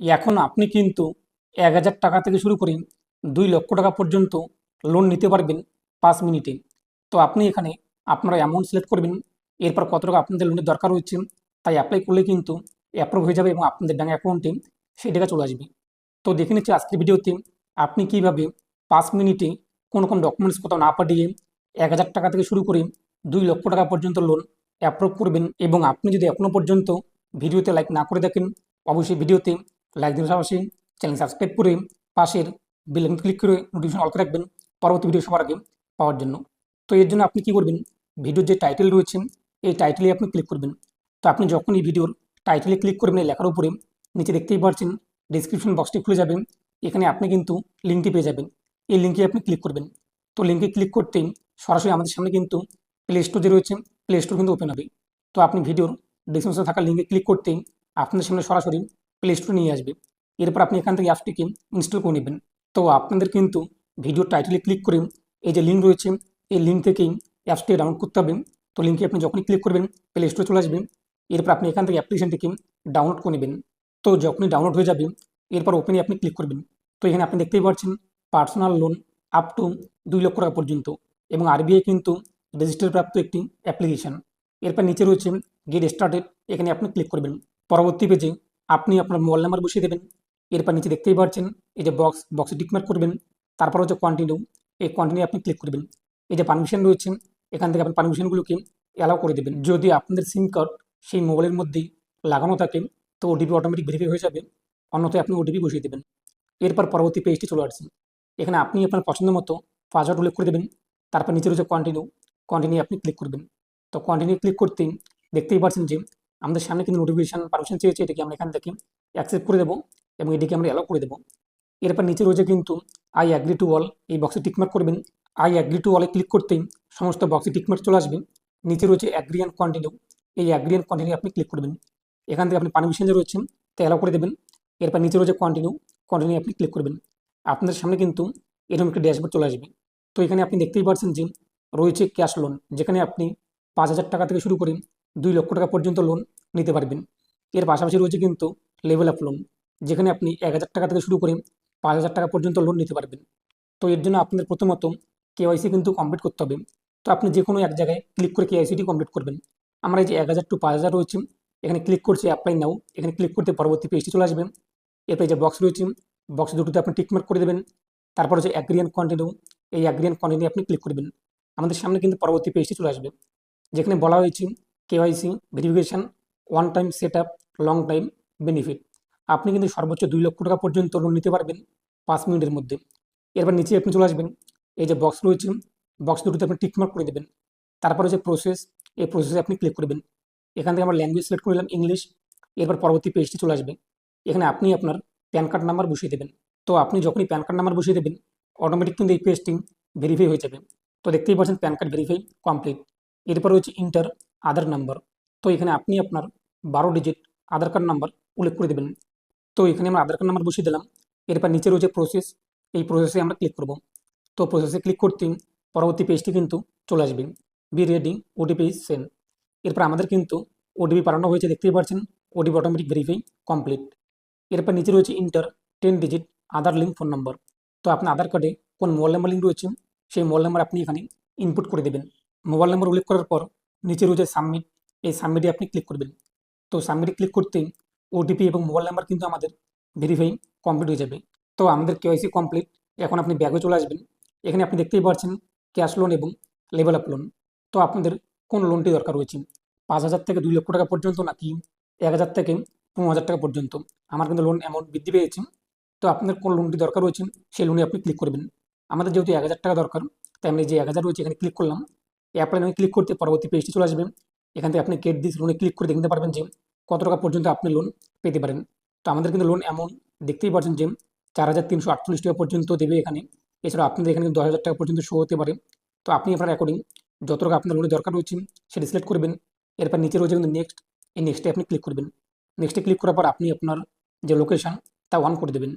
এখন আপনি কিন্তু এক হাজার টাকা থেকে শুরু করে দুই লক্ষ টাকা পর্যন্ত লোন নিতে পারবেন পাঁচ মিনিটে। তো আপনি এখানে আপনারা অ্যামাউন্ট সিলেক্ট করবেন, এরপর কত টাকা আপনাদের লোনের দরকার হচ্ছে তাই অ্যাপ্লাই করলে কিন্তু অ্যাপ্রুভ হয়ে যাবে এবং আপনাদের ব্যাঙ্ক অ্যাকাউন্টে সেই টাকা চলে আসবে। তো দেখে নিচ্ছি আজকের ভিডিওতে আপনি কীভাবে পাঁচ মিনিটে কোনো কোন ডকুমেন্টস কোথাও না পাঠিয়ে এক হাজার টাকা থেকে শুরু করে দুই লক্ষ টাকা পর্যন্ত লোন অ্যাপ্রুভ করবেন এবং আপনি যদি এখনও পর্যন্ত ভিডিওতে লাইক না করে দেখেন অবশ্যই ভিডিওতে লাইক দিন পাশাপাশি চ্যানেল সাবস্ক্রাইব করে পাশের বেল আইকন ক্লিক করে নোটিফিকেশন অল করে রাখবেন পরবর্তী ভিডিও সবার আগে পাওয়ার জন্য। তো এর জন্য আপনি কি করবেন? ভিডিওর যে টাইটেল রয়েছে, এই টাইটেলে আপনি ক্লিক করবেন। তো আপনি যখন এই ভিডিওর টাইটেলে ক্লিক করবেন, এই লেখার উপরে নিচে দেখতেই পাচ্ছেন ডিসক্রিপশন বক্সটি খুলে যাবেন এখানে আপনি কিন্তু লিঙ্কটি পেয়ে যাবেন। এই লিঙ্কে আপনি ক্লিক করবেন। তো লিঙ্কে ক্লিক করতেই সরাসরি আমাদের সামনে কিন্তু প্লে স্টোর যে রয়েছে প্লে স্টোর কিন্তু ওপেন হবে। তো আপনি ভিডিওর ডিসক্রিপশনে থাকা লিঙ্কে ক্লিক করতেই আপনাদের সামনে সরাসরি প্লে স্টোরে নিয়ে আসবে। এরপর আপনি এখান থেকে অ্যাপটিকে ইনস্টল করে নেবেন। তো আপনাদের কিন্তু ভিডিও টাইটেলে ক্লিক করে এই যে লিঙ্ক রয়েছে, এই লিঙ্ক থেকেই অ্যাপসটি ডাউনলোড করতে হবে। তো লিঙ্কে আপনি যখনই ক্লিক করবেন প্লে স্টোরে চলে আসবেন এরপর আপনি এখান থেকে অ্যাপ্লিকেশনটিকে ডাউনলোড করে নেবেন। তো যখনই ডাউনলোড হয়ে যাবে, এরপর ওপেনে আপনি ক্লিক করবেন। তো এখানে আপনি দেখতেই পাচ্ছেন পার্সোনাল লোন আপ টু দুই লক্ষ টাকা পর্যন্ত এবং আরবিআই কিন্তু রেজিস্টার প্রাপ্ত একটি অ্যাপ্লিকেশন এরপর নিচে রয়েছে গেট স্টার্টেড এখানে আপনি ক্লিক করবেন। পরবর্তী পেজে আপনি আপনার মোবাইল নাম্বার বসিয়ে দেবেন। এরপর নিচে দেখতেই পাচ্ছেন, এই যে বক্স বক্সে টিকমার্ক করবেন। তারপর হচ্ছে কন্টিনিউ এই কন্টিনিউ আপনি ক্লিক করবেন। এই যে পারমিশন রয়েছে, এখান থেকে আপনি পারমিশনগুলোকে অ্যালাউ করে দেবেন। যদি আপনাদের সিম কার্ড সেই মোবাইলের মধ্যেই লাগানো থাকে, তো ওটিপি অটোমেটিক ভেরিফাই হয়ে যাবে। অন্যথায় আপনি ওটিপি বসিয়ে দেবেন। এরপর পরবর্তী পেজটি চলে আসছে। এখানে আপনি আপনার পছন্দ মতো পাসওয়ার্ড উল্লেখ করে দেবেন। তারপর নিচে রয়েছে কন্টিনিউ কন্টিনিউ আপনি ক্লিক করবেন। তো কন্টিনিউ ক্লিক করতেই দেখতেই পাচ্ছেন যে আমাদের সামনে কিন্তু নোটিফিকেশান পারমিশন চেয়েছে, এটাকে আমরা এখান থেকে অ্যাকসেপ্ট করে দেবো এবং এটিকে আমরা অ্যালাউ করে দেবো। এরপর নিচে রয়েছে কিন্তু আই অ্যাগ্রি টু অল এই বক্সে টিকমার্ক করবেন। আই অ্যাগ্রি টু অলে ক্লিক করতেই সমস্ত বক্সে টিকমার্ক চলে আসবে। নিচে রয়েছে অ্যাগ্রি অ্যান্ড কন্টিনিউ এই অ্যাগ্রি অ্যান্ড কন্টিনিউ আপনি ক্লিক করবেন। এখান থেকে আপনি পারমিশন যে রয়েছে তা অ্যালাউ করে দেবেন। এরপর নিচে রয়েছে কন্টিনিউ কন্টিনিউ আপনি ক্লিক করবেন। আপনাদের সামনে কিন্তু এরকম একটি ড্যাশবোর্ড চলে আসবে। তো এখানে আপনি দেখতেই পাচ্ছেন যে রয়েছে ক্যাশ লোন যেখানে আপনি পাঁচ হাজার টাকা থেকে শুরু করে দুই লক্ষ টাকা পর্যন্ত লোন নিতে পারবেন। এর পাশাপাশি রয়েছে কিন্তু লেভেল আপ লোন যেখানে আপনি এক হাজার টাকা থেকে শুরু করে পাঁচ হাজার টাকা পর্যন্ত লোন নিতে পারবেন। তো এর জন্য আপনাদের প্রথমত কেওয়াইসি কিন্তু কমপ্লিট করতে হবে। তো আপনি যে কোনো এক জায়গায় ক্লিক করে কেওয়াইসিটি কমপ্লিট করবেন। আমরা এই যে এক হাজার টু পাঁচ হাজার রয়েছে, এখানে ক্লিক করছি অ্যাপ্লাই নাও এখানে ক্লিক করতে পরবর্তী পেজটি চলে আসবে। এরপর যে বক্স রয়েছে বক্স দুটোতে আপনি টিকমার্ক করে দেবেন। তারপর হচ্ছে অ্যাগ্রিয়ান কন্টিনিউ এই অ্যাগ্রিয়ান কন্টিনিউ আপনি ক্লিক করবেন। আমাদের সামনে কিন্তু পরবর্তী পেজটি চলে আসবে। যেখানে বলা হয়েছে KYC verification one time set up long time benefit আপনি কিন্তু সর্বোচ্চ দুই লক্ষ টাকা পর্যন্ত লোন নিতে পারবেন পাঁচ মিনিটের মধ্যে। এরপর নিচে আপনি চলে আসবেন, এই যে বক্স রয়েছে বক্স দুটোতে আপনি টিকমার্ক করে দেবেন। তারপর হচ্ছে প্রসেস এই প্রসেসে আপনি ক্লিক করবেন। এখান থেকে আমরা ল্যাঙ্গুয়েজ সিলেক্ট করে নিলাম ইংলিশ এরপর পরবর্তী পেজটি চলে আসবে। এখানে আপনি আপনার প্যান কার্ড নাম্বার বসিয়ে দেবেন। তো আপনি যখনই প্যান কার্ড নাম্বার বসিয়ে দেবেন অটোমেটিক কিন্তু এই পেজটি ভেরিফাই হয়ে যাবে। তো দেখতেই পাচ্ছেন প্যান কার্ড ভেরিফাই কমপ্লিট এরপর হচ্ছে ইন্টার আধার নাম্বার তো এখানে আপনি আপনার বারো ডিজিট আধার কার্ড নাম্বার উল্লেখ করে দেবেন। তো এখানে আমরা আধার কার্ড নাম্বার বসিয়ে দিলাম। এরপর নিচে রয়েছে প্রসেস এই প্রসেসে আমরা ক্লিক করব। তো প্রসেসে ক্লিক করতেই পরবর্তী পেজটি কিন্তু চলে আসবে। বি রেডি ওটিপি সেন্ড এরপর আমাদের কিন্তু ওটিপি পাঠানো হয়েছে, দেখতেই পাচ্ছেন। ওটিপি অটোমেটিক ভেরিফাই কমপ্লিট এরপর নিচে রয়েছে enter ten digit Aadhaar link phone number তো আপনার আধার কার্ডে কোন মোবাইল নাম্বার লিঙ্ক রয়েছে, সেই মোবাইল নাম্বার আপনি এখানে ইনপুট করে দেবেন। মোবাইল নাম্বার উল্লেখ করার পর নিচে রয়েছে সাবমিট এই সাবমিটে আপনি ক্লিক করবেন। তো সাবমিটে ক্লিক করতেই ওটিপি এবং মোবাইল নাম্বার কিন্তু আমাদের ভেরিফাই কমপ্লিট হয়ে যাবে। তো আমাদের কেওয়াইসি কমপ্লিট এখন আপনি ব্যাগে চলে আসবেন। এখানে আপনি দেখতেই পাচ্ছেন ক্যাশ লোন এবং লেভেল আপ লোন তো আপনাদের কোন লোনটি দরকার রয়েছে? পাঁচ হাজার থেকে দুই লক্ষ টাকা পর্যন্ত নাকি এক হাজার থেকে পনেরো হাজার টাকা পর্যন্ত? আমার কিন্তু লোন অ্যামাউন্ট বৃদ্ধি পেয়েছে। তো আপনার কোন লোনটি দরকার রয়েছে? সেই লোনে আপনি ক্লিক করবেন। আমাদের যেহেতু এক হাজার টাকা দরকার, তাই আমি যে এক হাজার রয়েছে এখানে ক্লিক করলাম। অ্যাপ্লাই আমি ক্লিক করতে পরবর্তী পেজটি চলে আসবে। এখান থেকে আপনি গেট দিস লোনে ক্লিক করে দেখতে পারবেন যে কত টাকা পর্যন্ত আপনি লোন পেতে পারেন। তো আমাদের কিন্তু লোন অ্যামাউন্ট দেখতেই পাচ্ছেন যে চার হাজার তিনশো আটচল্লিশ টাকা পর্যন্ত দেবে এখানে। এছাড়া আপনাদের এখানে দশ হাজার টাকা পর্যন্ত শো হতে পারে। তো আপনি আপনার অ্যাকর্ডিং যত টাকা আপনার লোনের দরকার রয়েছে সেটা সিলেক্ট করবেন। এরপর নিচে রয়েছে কিন্তু নেক্সট এই নেক্সটে আপনি ক্লিক করবেন। নেক্সটে ক্লিক করার পর আপনি আপনার যে লোকেশান তা অন করে দেবেন।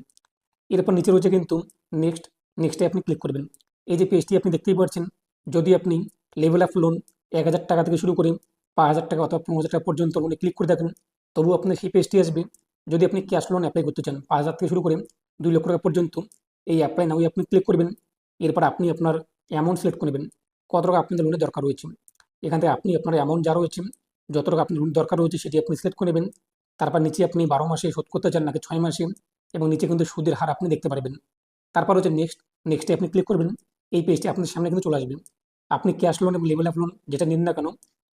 এরপর নিচে রয়েছে কিন্তু নেক্সট নেক্সটে আপনি ক্লিক করবেন। এই যে পেজটি আপনি দেখতেই পাচ্ছেন, যদি আপনি লেভেল অফ লোন এক হাজার টাকা থেকে শুরু করে পাঁচ হাজার টাকা অথবা পনেরো হাজার টাকা পর্যন্ত লোনে ক্লিক করে থাকেন তবু আপনার সেই পেজটি আসবে। যদি আপনি ক্যাশ লোন অ্যাপ্লাই করতে চান, পাঁচ হাজার থেকে শুরু করে দুই লক্ষ টাকা পর্যন্ত এই অ্যাপ্লাই নাও আপনি ক্লিক করবেন। এরপর আপনি আপনার অ্যামাউন্ট সিলেক্ট করে নেবেন। কত টাকা আপনাদের লোনের দরকার রয়েছে? এখান থেকে আপনি আপনার অ্যামাউন্ট যা রয়েছে, যত টাকা আপনার লোন দরকার রয়েছে সেটি আপনি সিলেক্ট করে নেবেন। তারপর নিচে আপনি বারো মাসে শোধ করতে চান, নাকি ছয় মাসে, এবং নিচে কিন্তু সুদের হার আপনি দেখতে পারবেন। তারপর হচ্ছে নেক্সট নেক্সটে আপনি ক্লিক করবেন। এই পেজটি আপনার সামনে কিন্তু চলে আসবে। আপনি ক্যাশ লোন এবং লেভেল অফ লোন যেটা নিন না কেন,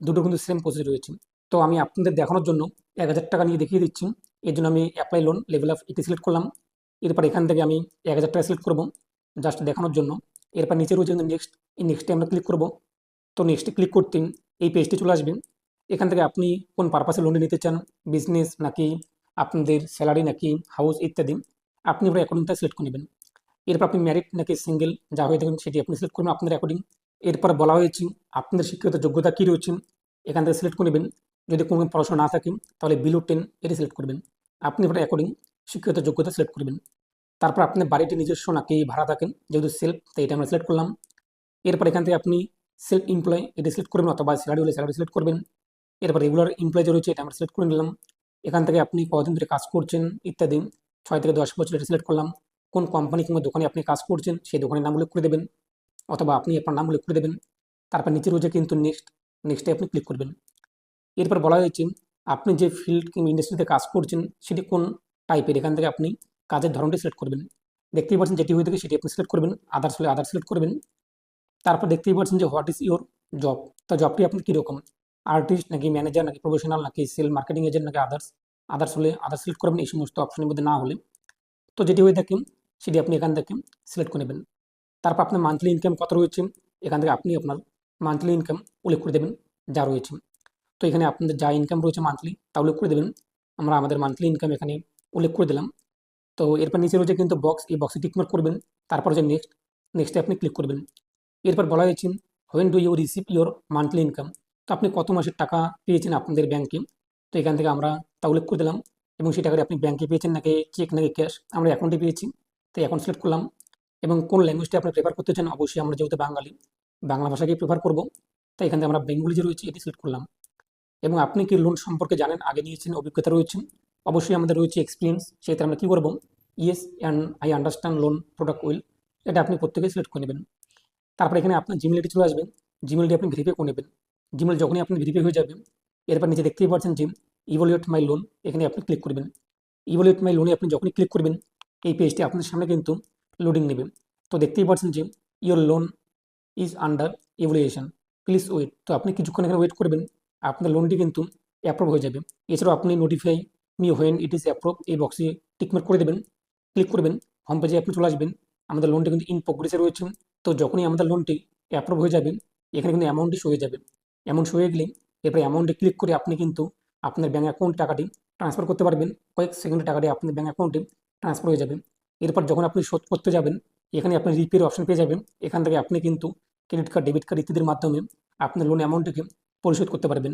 দুটো কিন্তু সেম প্রসেস রয়েছে। তো আমি আপনাদের দেখানোর জন্য এক হাজার টাকা নিয়ে দেখিয়ে দিচ্ছি। এর জন্য আমি অ্যাপ্লাই লোন লেভেল অফ এটি সিলেক্ট করলাম। এরপর এখান থেকে আমি এক হাজার টাকা সিলেক্ট করব জাস্ট দেখানোর জন্য। এরপর নিচে রয়েছে নেক্সট এই নেক্সটে আমরা ক্লিক করব। তো নেক্সটে ক্লিক করতে এই পেজটি চলে আসবে। এখান থেকে আপনি কোন পারপাসে লোন নিতে চান বিজনেস নাকি আপনাদের স্যালারি নাকি হাউস ইত্যাদি, আপনি আপনার অ্যাকাউন্টটা সিলেক্ট করে নেবেন। এরপর আপনি ম্যারিড নাকি সিঙ্গেল যা হয়ে থাকেন সেটি আপনি সিলেক্ট করবেন। আপনাদের অ্যাকর্ডিং এরপর বলা হয়েছে, আপনাদের শিক্ষিত যোগ্যতা কী রয়েছে? এখান থেকে সিলেক্ট করে নেবেন। যদি কোনো পড়াশোনা না থাকে, তাহলে বিলো টেন এটি সিলেক্ট করবেন। আপনি আপনার অ্যাকর্ডিং শিক্ষিত যোগ্যতা সিলেক্ট করবেন। তারপর আপনার বাড়িটি নিজস্ব নাকি ভাড়া থাকেন যেহেতু সেলফ তাই এটা আমরা সিলেক্ট করলাম। এরপর এখান থেকে আপনি সেলফ এমপ্লয় এটি সিলেক্ট করবেন অথবা স্যালারি হলে স্যালারি সিলেক্ট করবেন। এরপর রেগুলার এমপ্লয় যে রয়েছে, এটা আমরা সিলেক্ট করে নিলাম। এখান থেকে আপনি কদিন ধরে কাজ করছেন, ইত্যাদি। ছয় থেকে দশ বছর এটা সিলেক্ট করলাম। কোন কোম্পানি কিংবা দোকানে আপনি কাজ করছেন, সেই দোকানের নাম উল্লেখ করে দেবেন। অথবা আপনি আপনার নাম উল্লেখ করে দেবেন। তারপর নিচে রয়েছে কিন্তু নেক্সট নেক্সটে আপনি ক্লিক করবেন। এরপর বলা হয়েছে, আপনি যে ফিল্ড কিংবা ইন্ডাস্ট্রিতে কাজ করছেন, সেটি কোন টাইপের এখান থেকে আপনি কাজের ধরনটি সিলেক্ট করবেন। দেখতেই পাচ্ছেন যেটি হয়ে থাকে সেটি আপনি সিলেক্ট করবেন আদার্স হলে আদার্স সিলেক্ট করবেন। তারপর দেখতেই পাচ্ছেন যে হোয়াট ইজ ইউর জব তো জবটি আপনার কীরকম? আর্টিস্ট নাকি ম্যানেজার নাকি প্রফেশনাল নাকি সেল মার্কেটিং এজেন্ট নাকি আদার্স আদার্স হলে আদার্স সিলেক্ট করবেন, এই সমস্ত অপশনের মধ্যে না হলে। তো যেটি হয়ে থাকে, সেটি আপনি এখান থেকে সিলেক্ট করে নেবেন। তারপর আপনার মান্থলি ইনকাম কত রয়েছে? এখান থেকে আপনি আপনার মান্থলি ইনকাম উল্লেখ করে দেবেন যা রয়েছে। তো এখানে আপনাদের যা ইনকাম রয়েছে মান্থলি তা উল্লেখ করে দেবেন। আমরা আমাদের মান্থলি ইনকাম এখানে উল্লেখ করে দিলাম। তো এরপর নিচে রয়েছে কিন্তু বক্স এই বক্সে টিকমার্ক করবেন। তারপর হচ্ছে নেক্সট নেক্সটে আপনি ক্লিক করবেন। এরপর বলা হয়েছে when do you receive your monthly income তো আপনি কত মাসের টাকা পেয়েছেন আপনাদের ব্যাংকে তো এখান থেকে আমরা তা উল্লেখ করে দিলাম। এবং সেই টাকাটা আপনি ব্যাংকে পেয়েছেন নাকি চেক নাকি ক্যাশ আমরা অ্যাকাউন্টে পেয়েছি। তো অ্যাকাউন্ট সিলেক্ট করলাম। এবং কোন ল্যাঙ্গুয়েজটি আপনি প্রেফার করতে চান, অবশ্যই আমরা যেহেতু বাঙালি, বাংলা ভাষাকেই প্রেফার করব, তাই এখান থেকে আমরা বেঙ্গলি যে রয়েছে, এটি সিলেক্ট করলাম। এবং আপনি কি লোন সম্পর্কে জানেন, আগে নিয়েছেন, অভিজ্ঞতা রয়েছে, অবশ্যই আমাদের রয়েছে এক্সপিরিয়েন্স সেক্ষেত্রে আমরা কী করব? Yes and I understand loan product will এটা আপনি প্রত্যেকেই সিলেক্ট করে নেবেন। তারপরে এখানে আপনার জিমেলটি চলে আসবে জিমেলটি আপনি ভেরিফাই করে নেবেন। জিমেল যখনই আপনি ভেরিফাই হয়ে যাবে, এরপর নিচে দেখতেই পাচ্ছেন যে ইভলিউট মাই লোন এখানে আপনি ক্লিক করবেন। ইভলিউট মাই লোনে আপনি যখনই ক্লিক করবেন, এই পেজটি আপনার সামনে কিন্তু লোডিং নেবে। তো দেখতেই পাচ্ছেন যে your loan is under evolution please wait তো আপনি কিছুক্ষণ এখানে ওয়েট করবেন। আপনার লোনটি কিন্তু অ্যাপ্রুভ হয়ে যাবে। এছাড়াও আপনি notify me when it is approve এই বক্সে টিকমার্ক করে দেবেন। ক্লিক করবেন। হোম পেজে আপনি চলে আসবেন। আমাদের লোনটি কিন্তু ইন প্রোগ্রেসে রয়েছে। তো যখনই আমাদের লোনটি অ্যাপ্রুভ হয়ে যাবে, এখানে কিন্তু অ্যামাউন্টটি শো হয়ে যাবে। অ্যামাউন্ট শো হয়ে গেলে এরপরে অ্যামাউন্টে ক্লিক করে আপনি কিন্তু আপনার ব্যাঙ্ক অ্যাকাউন্ট টাকাটি ট্রান্সফার করতে পারবেন। কয়েক সেকেন্ডে টাকাটি আপনার ব্যাঙ্ক অ্যাকাউন্টে ট্রান্সফার হয়ে যাবে। এরপর যখন আপনি শোধ করতে যাবেন, এখানে আপনি রিপের অপশন পেয়ে যাবেন। এখান থেকে আপনি কিন্তু ক্রেডিট কার্ড ডেবিট কার্ড ইত্যাদির মাধ্যমে আপনার লোন অ্যামাউন্টটিকে পরিশোধ করতে পারবেন।